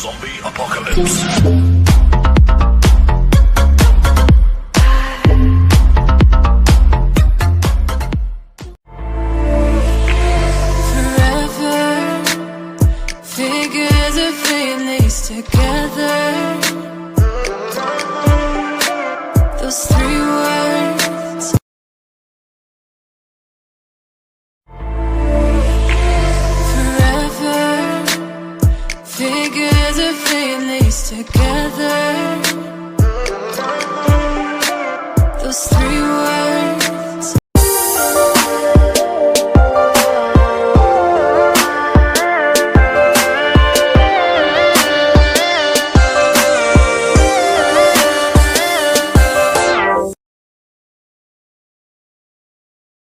Zombie apocalypse.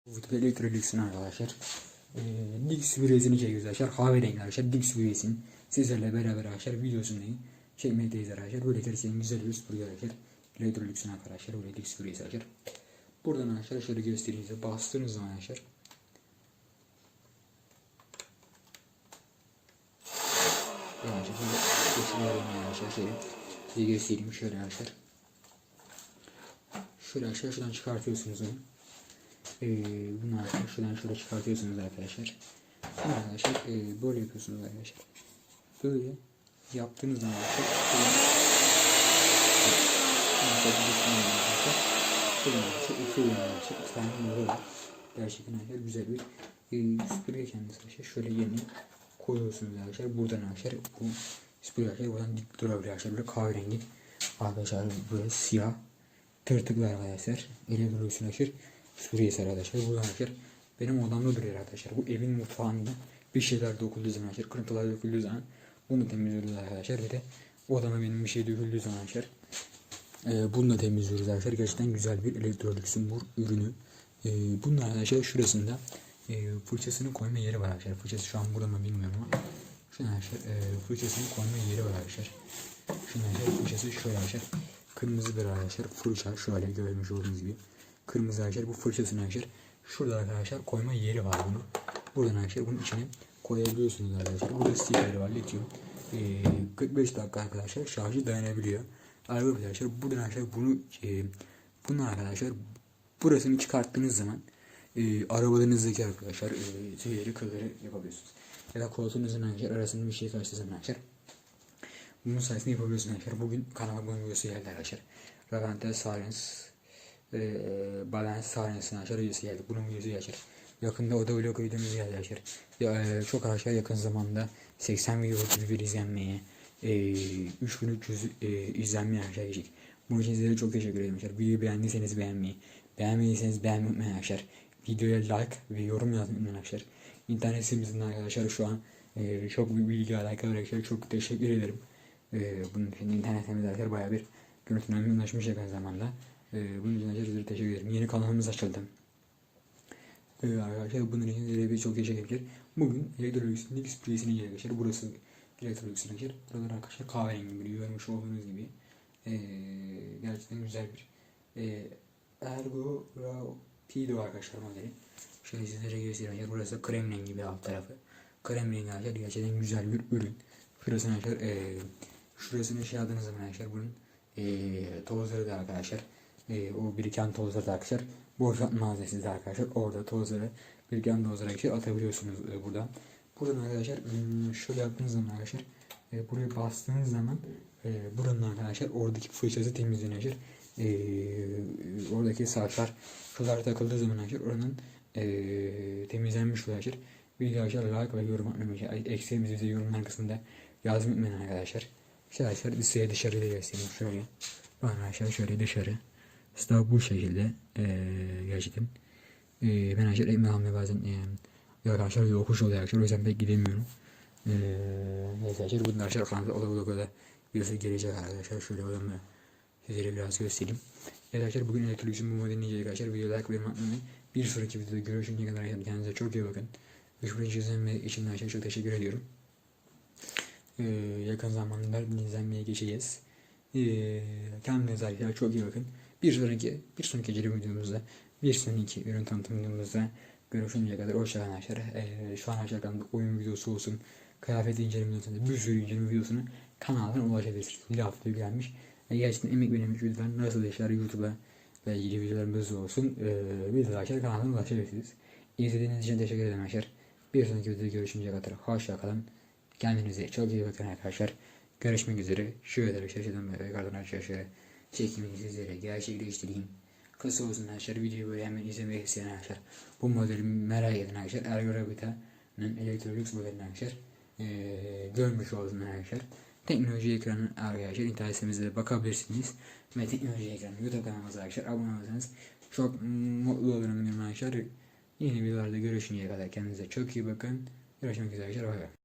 Bu videoda Electrolux'un arkadaşlar. Ee, Dix süresini çekiyoruz arkadaşlar. Kahverengi arkadaşlar. Dix süresinin sizlerle beraber arkadaşlar videosunu çekmekteyiz arkadaşlar. Böyle gerçekten güzel bir süpürge arkadaşlar. Electrolux'un arkadaşlar. Böyle Dix süresi arkadaşlar. Buradan arkadaşlar şöyle göstereyim size. Bastığınız zaman arkadaşlar. Yani arkadaşlar. Şöyle size göstereyim şöyle arkadaşlar. Şöyle arkadaşlar şuradan çıkartıyorsunuz onu. Ee, bunu arkadaşlar şuradan şöyle çıkartıyorsunuz arkadaşlar. Şimdi arkadaşlar e, böyle yapıyorsunuz arkadaşlar. Böyle yaptığınız zaman var. Gerçekten arkadaşlar güzel bir e, süpürge kendisi arkadaşlar. Şöyle yerine koyuyorsunuz arkadaşlar. Buradan arkadaşlar bu süpürge arkadaşlar buradan dik durabilir arkadaşlar. Böyle kahverengi arkadaşlar böyle siyah tırtıklar arkadaşlar. Ele duruyorsun arkadaşlar. Suriye arkadaşlar. Bu arkadaşlar benim odamda duruyor arkadaşlar. Bu evin mutfağında bir şeyler döküldüğü zaman arkadaşlar. Kırıntılar döküldüğü zaman bunu temizliyoruz arkadaşlar. Ve de odama benim bir şey döküldüğü zaman arkadaşlar. E, bunu da temizliyoruz arkadaşlar. Gerçekten güzel bir elektrolüksün bu ürünü. E, bunun arkadaşlar şurasında e, fırçasını koyma yeri var arkadaşlar. Fırçası şu an burada mı bilmiyorum ama. Şuna arkadaşlar e, fırçasını koyma yeri var arkadaşlar. Şuna arkadaşlar fırçası şöyle arkadaşlar. Kırmızı bir arkadaşlar fırça şöyle görmüş olduğunuz gibi. Kırmızı arkadaşlar bu fırçasını arkadaşlar. Şurada arkadaşlar koyma yeri var bunu. Buradan arkadaşlar bunun içine koyabiliyorsunuz arkadaşlar. Burada stikeri var lityum. E, 45 dakika arkadaşlar şarjı dayanabiliyor. Arkadaşlar buradan arkadaşlar bunu e, bunun arkadaşlar burasını çıkarttığınız zaman e, arabalarınızdaki arkadaşlar e, tüyleri kılları yapabiliyorsunuz. Ya da koltuğunuzun arkadaşlar arasında bir şey kaçtığı zaman arkadaşlar bunun sayesinde yapabiliyorsunuz arkadaşlar. Bugün kanalıma bunun videosu geldi arkadaşlar. Ravente Silence e, Balance Silence'ın arkadaşlar videosu geldi. Bunun videosu arkadaşlar. Yakında o da vlog videomuz arkadaşlar. Ya, e, çok arkadaşlar yakın zamanda 80 video gibi bir izlenmeye e, 3300 e, izlenmeye gelecek. Bunun için size çok teşekkür ederim arkadaşlar. Videoyu beğendiyseniz beğenmeyi, beğenmediyseniz beğenmeyi unutmayın arkadaşlar. Videoya like ve yorum yazmayı unutmayın arkadaşlar. İnternet sitemizin arkadaşlar şu an e, çok büyük bilgi alakalı arkadaşlar. Çok teşekkür ederim. E, bunun için internet arkadaşlar bayağı bir görüntülenme ulaşmış yakın zamanda. E, bunun için size teşekkür ederim. Yeni kanalımız açıldı. Ee, arkadaşlar bunun için size çok teşekkür ederim. Bugün Electrolux'un ilk sürprizini geldi arkadaşlar. Burası Electrolux'un arkadaşlar. Buralar arkadaşlar kahverengi bir görmüş olduğunuz gibi. Ee, gerçekten güzel bir ee, Ergo Rapido arkadaşlar modeli. Şöyle sizlere göstereyim. Burası krem rengi bir alt tarafı. Krem rengi arkadaşlar gerçekten güzel bir ürün. Şurasını arkadaşlar ee, şurasını şey aldığınız zaman arkadaşlar bunun ee, tozları da arkadaşlar e, o biriken tozları da arkadaşlar boşaltma malzemesi de arkadaşlar orada tozları biriken tozları arkadaşlar atabiliyorsunuz e, buradan. Buradan arkadaşlar hmm, şöyle yaptığınız zaman arkadaşlar e, buraya bastığınız zaman e, buranın arkadaşlar oradaki fırçası temizleniyor. E, oradaki saçlar şuralar takıldığı zaman arkadaşlar oranın e, temizlenmiş oluyor arkadaşlar. Bir arkadaşlar like ve yorum atmayı eksiğimizi bize yorumlar kısmında yazmayı unutmayın arkadaşlar. İşte arkadaşlar size dışarıda göstereyim şöyle. Ben arkadaşlar şöyle dışarı. Stav bu şekilde ee, gerçekten. Ee, ben arkadaşlar ekmek almaya bazen ee, ya arkadaşlar yokuş oluyor arkadaşlar o yüzden pek gidemiyorum. Ee, neyse arkadaşlar bunun arkadaşlar kanalda ola ola kadar videosu gelecek arkadaşlar. Şöyle odamı sizlere biraz göstereyim. Evet arkadaşlar bugün Electrolux'un bu modelini arkadaşlar. Video like ve unutmayın. Bir sonraki videoda görüşünceye kadar kendinize çok iyi bakın. Üçüncü izlenme için arkadaşlar çok teşekkür ediyorum. Ee, yakın zamanda izlenmeye geçeceğiz. Ee, kendinize arkadaşlar çok iyi bakın. Bir sonraki bir sonraki gece videomuzda bir sonraki ürün tanıtım videomuzda görüşünceye kadar hoşçakalın arkadaşlar. Ee, şu an arkadaşlar oyun videosu olsun, kıyafet inceleme videosunda bir sürü inceleme videosunu kanaldan ulaşabilirsiniz. Bir hafta yüklenmiş. Ve gerçekten emek verilmiş lütfen nasıl işler YouTube'a ve ilgili videolarımız olsun. Ee, bir de arkadaşlar kanaldan ulaşabilirsiniz. İzlediğiniz için teşekkür ederim arkadaşlar. Bir sonraki videoda görüşünceye kadar hoşça kalın. Kendinize çok iyi bakın arkadaşlar. Görüşmek üzere. Arkadaşlar şuradan böyle kardan arkadaşlar çekimini sizlere gerçekleştireyim. Kısa olsun arkadaşlar videoyu böyle hemen izlemek isteyen arkadaşlar. Bu modeli merak eden arkadaşlar. Ergo Vita'nın Electrolux modelini arkadaşlar. Ee, görmüş olsun arkadaşlar. Teknoloji ekranı arkadaşlar internet sitemizde bakabilirsiniz. Ve teknoloji ekranı YouTube kanalımıza arkadaşlar abone olursanız çok mutlu olurum arkadaşlar. Yeni videolarda görüşünceye kadar kendinize çok iyi bakın. Görüşmek üzere arkadaşlar. Bay bay.